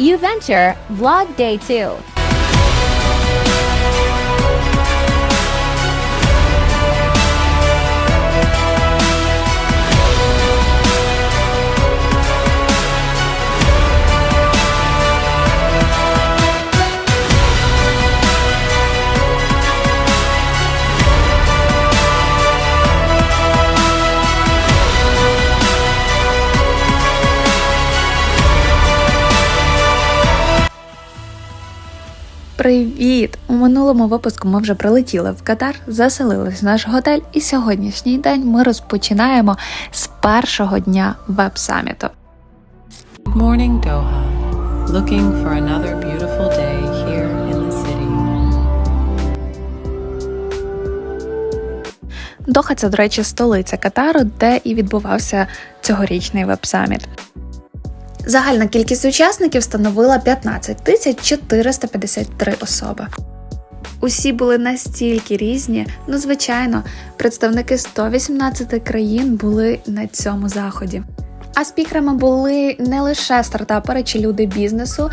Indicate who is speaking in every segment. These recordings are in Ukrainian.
Speaker 1: U-Venture Vlog Day 2.
Speaker 2: Привіт! У минулому випуску ми вже прилетіли в Катар, заселились в наш готель, і сьогоднішній день ми розпочинаємо з першого дня веб-саміту.
Speaker 3: Morning, Doha. Looking for another beautiful day here in the city.
Speaker 2: Доха це, до речі, столиця Катару, де і відбувався цьогорічний веб-саміт. Загальна кількість учасників становила 15 тисяч 453 особи. Усі були настільки різні, ну звичайно, представники 118 країн були на цьому заході. А спікерами були не лише стартапери чи люди бізнесу.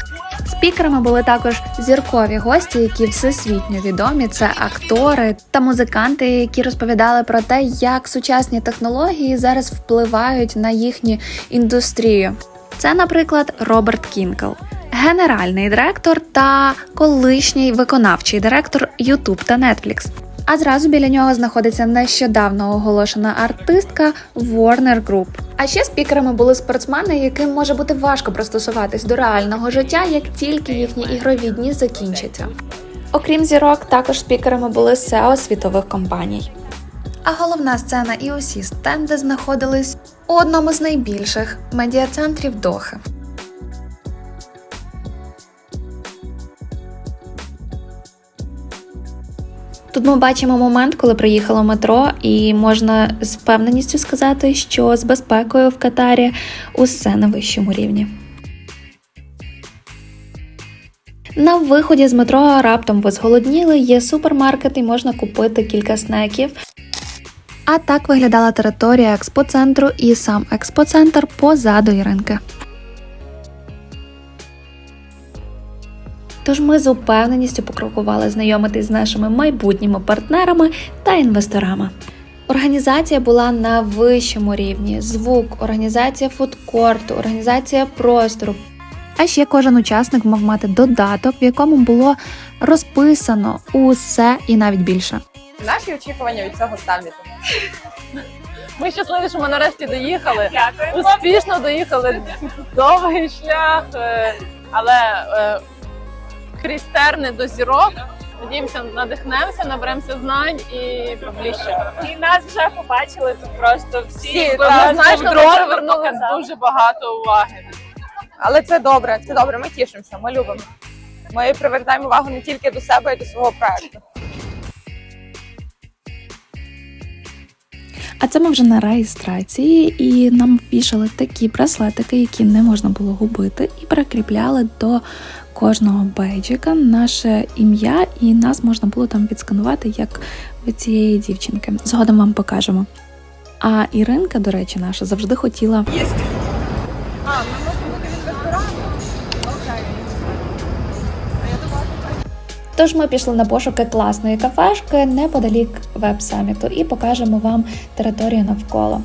Speaker 2: Спікерами були також зіркові гості, які всесвітньо відомі. Це актори та музиканти, які розповідали про те, як сучасні технології зараз впливають на їхню індустрію. Це, наприклад, Роберт Кінкл, генеральний директор та колишній виконавчий директор YouTube та Netflix. А зразу біля нього знаходиться нещодавно оголошена артистка Warner Group. А ще спікерами були спортсмени, яким може бути важко пристосуватись до реального життя, як тільки їхні ігрові дні закінчаться. Окрім зірок, також спікерами були SEO світових компаній. А головна сцена і усі стенди знаходились у одному з найбільших медіацентрів Дохи. Тут ми бачимо момент, коли приїхало метро, і можна з впевненістю сказати, що з безпекою в Катарі усе на вищому рівні. На виході з метро раптом ви зголодніли, є супермаркет і можна купити кілька снеків. А так виглядала територія експоцентру і сам експоцентр позаду Іринки. Тож ми з упевненістю покрокували знайомитись з нашими майбутніми партнерами та інвесторами. Організація була на вищому рівні: звук, організація фудкорту, організація простору. А ще кожен учасник мав мати додаток, в якому було розписано усе і навіть більше.
Speaker 4: Наші очікування від цього саміту. Ми щасливі, що ми нарешті доїхали. Дякую. Успішно доїхали. Довгий шлях, е, але е, крізь терни до зірок. Надіємося, надихнемося, наберемося знань і поближче.
Speaker 5: І нас вже побачили тут просто всі.
Speaker 4: Всі однозначно
Speaker 5: нам
Speaker 4: привернули дуже багато уваги. Але це добре, це добре. Ми тішимося, ми любимо. Ми привертаємо увагу не тільки до себе, а й до свого проекту.
Speaker 2: А це ми вже на реєстрації, і нам вішали такі браслетики, які не можна було губити, і прикріпляли до кожного бейджика наше ім'я, і нас можна було там відсканувати, як від цієї дівчинки. Згодом вам покажемо. А Іринка, до речі, наша завжди хотіла Тож ми пішли на пошуки класної кафешки неподалік веб-саміту і покажемо вам територію навколо.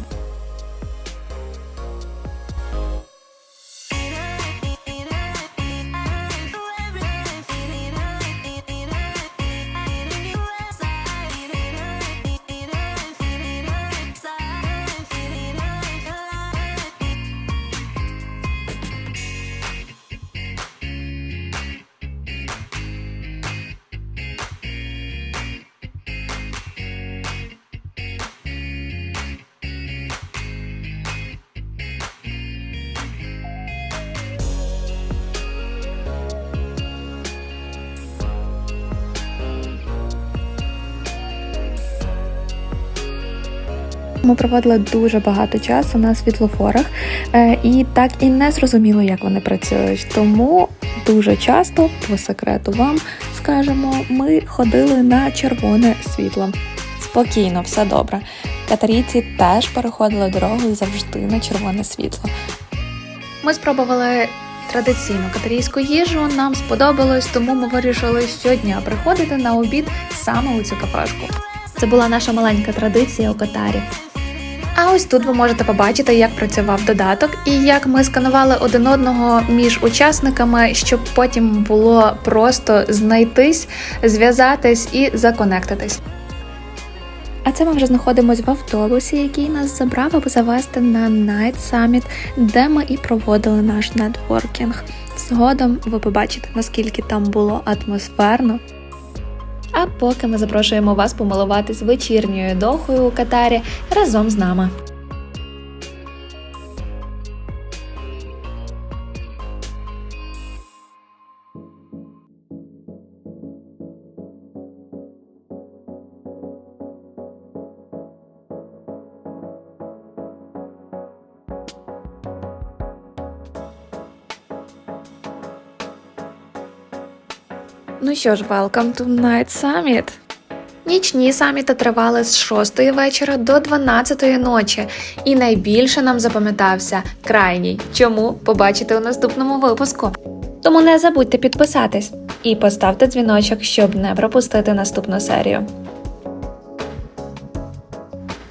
Speaker 2: Ми проводили дуже багато часу на світлофорах, е, і так і не зрозуміло, як вони працюють. Тому дуже часто, по секрету вам скажемо, ми ходили на червоне світло. Спокійно, все добре. Катарійці теж переходили дорогу завжди на червоне світло. Ми спробували традиційну катарійську їжу нам сподобалось, тому ми вирішили щодня приходити на обід саме у цю кафешку. Це була наша маленька традиція у Катарі. А ось тут ви можете побачити, як працював додаток і як ми сканували один одного між учасниками, щоб потім було просто знайтись, зв'язатись і законектитись. А це ми вже знаходимося в автобусі, який нас забрав, аби завести на Night Summit, де ми і проводили наш нетворкінг. Згодом ви побачите, наскільки там було атмосферно. А поки ми запрошуємо вас помилуватись вечірньою дохою у Катарі разом з нами. Ну що ж, welcome to Night Summit. Нічні саміти тривали з 6 вечора до 12 ночі, і найбільше нам запам'ятався крайній. Чому побачите у наступному випуску? Тому не забудьте підписатись і поставте дзвіночок, щоб не пропустити наступну серію.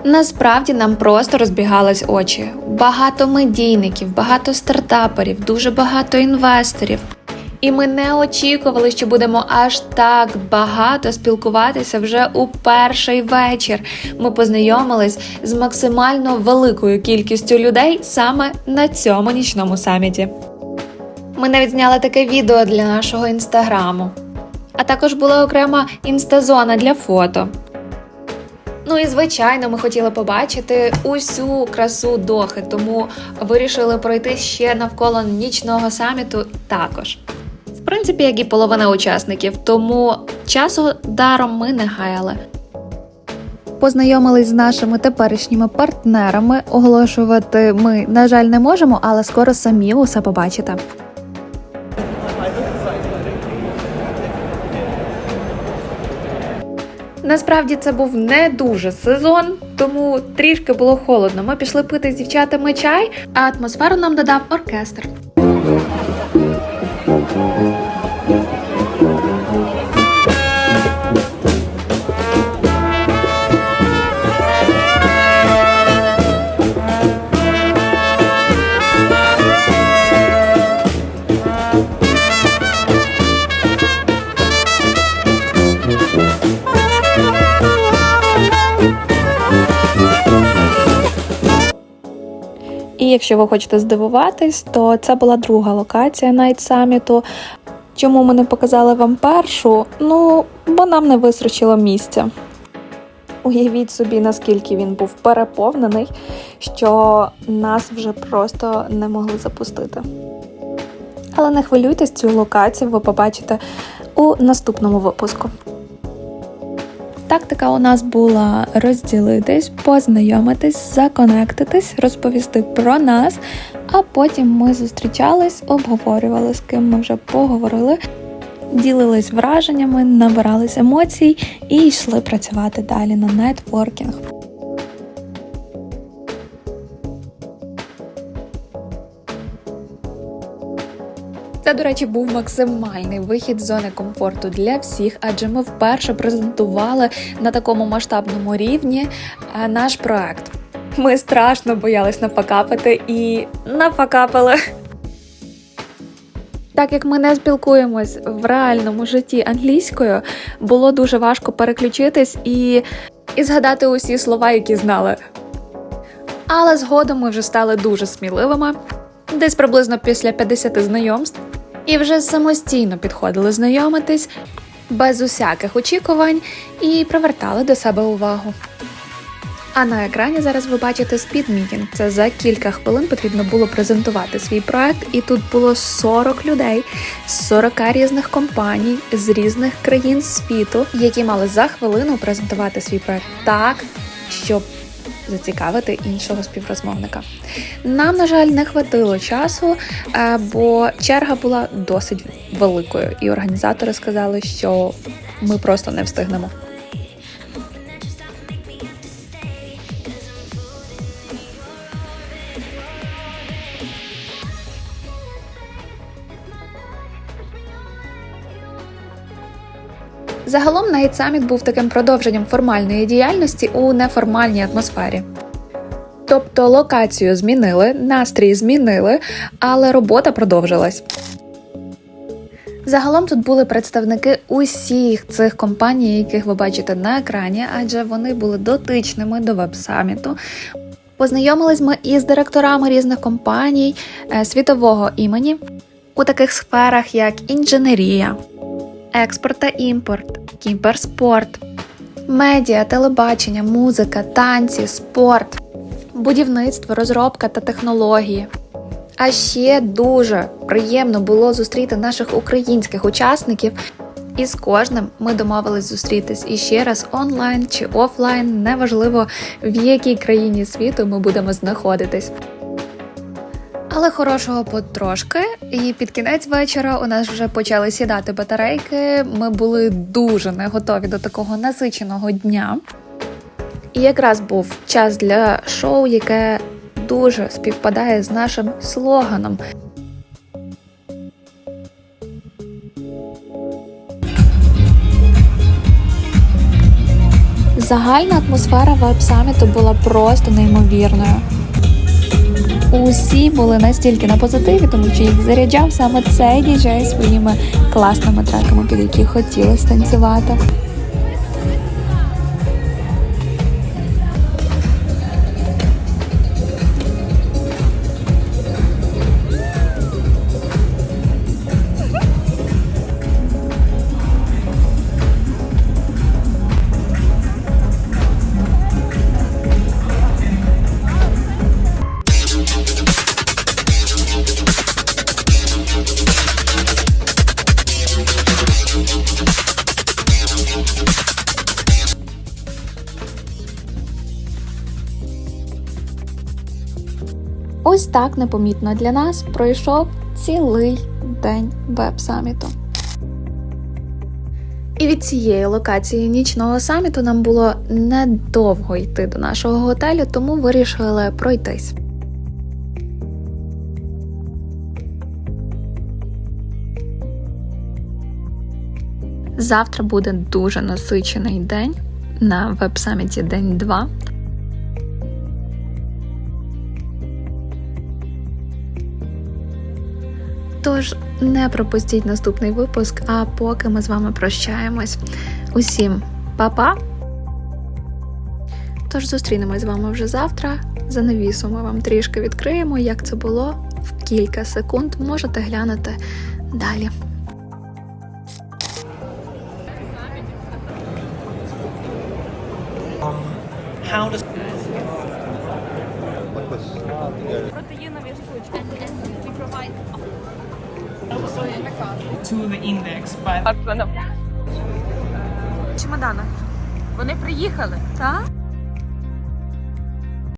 Speaker 2: Насправді нам просто розбігались очі. Багато медійників, багато стартаперів, дуже багато інвесторів. І ми не очікували, що будемо аж так багато спілкуватися вже у перший вечір. Ми познайомились з максимально великою кількістю людей саме на цьому нічному саміті. Ми навіть зняли таке відео для нашого інстаграму. А також була окрема інстазона для фото. Ну і звичайно, ми хотіли побачити усю красу Дохи, тому вирішили пройти ще навколо нічного саміту також. В принципі, як і половина учасників, тому часу даром ми не гаяли. Познайомились з нашими теперішніми партнерами. Оголошувати ми, на жаль, не можемо, але скоро самі усе побачите. Насправді це був не дуже сезон, тому трішки було холодно. Ми пішли пити з дівчатами чай, а атмосферу нам додав оркестр. Якщо ви хочете здивуватись, то це була друга локація Night Summit. Чому ми не показали вам першу? Ну, бо нам не вистачило місця. Уявіть собі, наскільки він був переповнений, що нас вже просто не могли запустити. Але не хвилюйтесь, цю локацію ви побачите у наступному випуску. Тактика у нас була розділитись, познайомитись, законектитись, розповісти про нас, а потім ми зустрічались, обговорювали, з ким ми вже поговорили, ділились враженнями, набирались емоцій і йшли працювати далі на нетворкінг. Це, до речі, був максимальний вихід з зони комфорту для всіх, адже ми вперше презентували на такому масштабному рівні е, наш проект. Ми страшно боялись нафакапити і нафакапили. Так як ми не спілкуємось в реальному житті англійською, було дуже важко переключитись і, і згадати усі слова, які знали. Але згодом ми вже стали дуже сміливими, десь приблизно після 50 знайомств, і вже самостійно підходили знайомитись без усяких очікувань і привертали до себе увагу. А на екрані зараз ви бачите спідмітінг. Це за кілька хвилин потрібно було презентувати свій проект, і тут було 40 людей з 40 різних компаній з різних країн світу, які мали за хвилину презентувати свій проект так, щоб зацікавити іншого співрозмовника. Нам, на жаль, не хватило часу, е, бо черга була досить великою, і організатори сказали, що ми просто не встигнемо. Загалом Night Summit був таким продовженням формальної діяльності у неформальній атмосфері. Тобто локацію змінили, настрій змінили, але робота продовжилась. Загалом тут були представники усіх цих компаній, яких ви бачите на екрані, адже вони були дотичними до веб-саміту. Познайомились ми із директорами різних компаній е, світового імені у таких сферах, як інженерія, експорт та імпорт, кіберспорт, медіа, телебачення, музика, танці, спорт, будівництво, розробка та технології. А ще дуже приємно було зустріти наших українських учасників. І з кожним ми домовились зустрітись іще раз онлайн чи офлайн, неважливо в якій країні світу ми будемо знаходитись. Але хорошого потрошки, і під кінець вечора у нас вже почали сідати батарейки. Ми були дуже не готові до такого насиченого дня. І якраз був час для шоу, яке дуже співпадає з нашим слоганом. Загальна атмосфера веб-саміту була просто неймовірною. Усі були настільки на позитиві, тому що їх заряджав саме цей діджей своїми класними треками, під які хотілося танцювати. Ось так непомітно для нас пройшов цілий день веб-саміту. І від цієї локації нічного саміту нам було недовго йти до нашого готелю, тому вирішили пройтись. Завтра буде дуже насичений день на веб-саміті день 2. Тож не пропустіть наступний випуск, а поки ми з вами прощаємось. Усім па-па! Тож зустрінемось з вами вже завтра. За навісу ми вам трішки відкриємо, як це було в кілька секунд. Можете глянути далі.
Speaker 5: Протеїнові штучки.
Speaker 6: To the index, but
Speaker 4: Чемодана. Вони приїхали, так?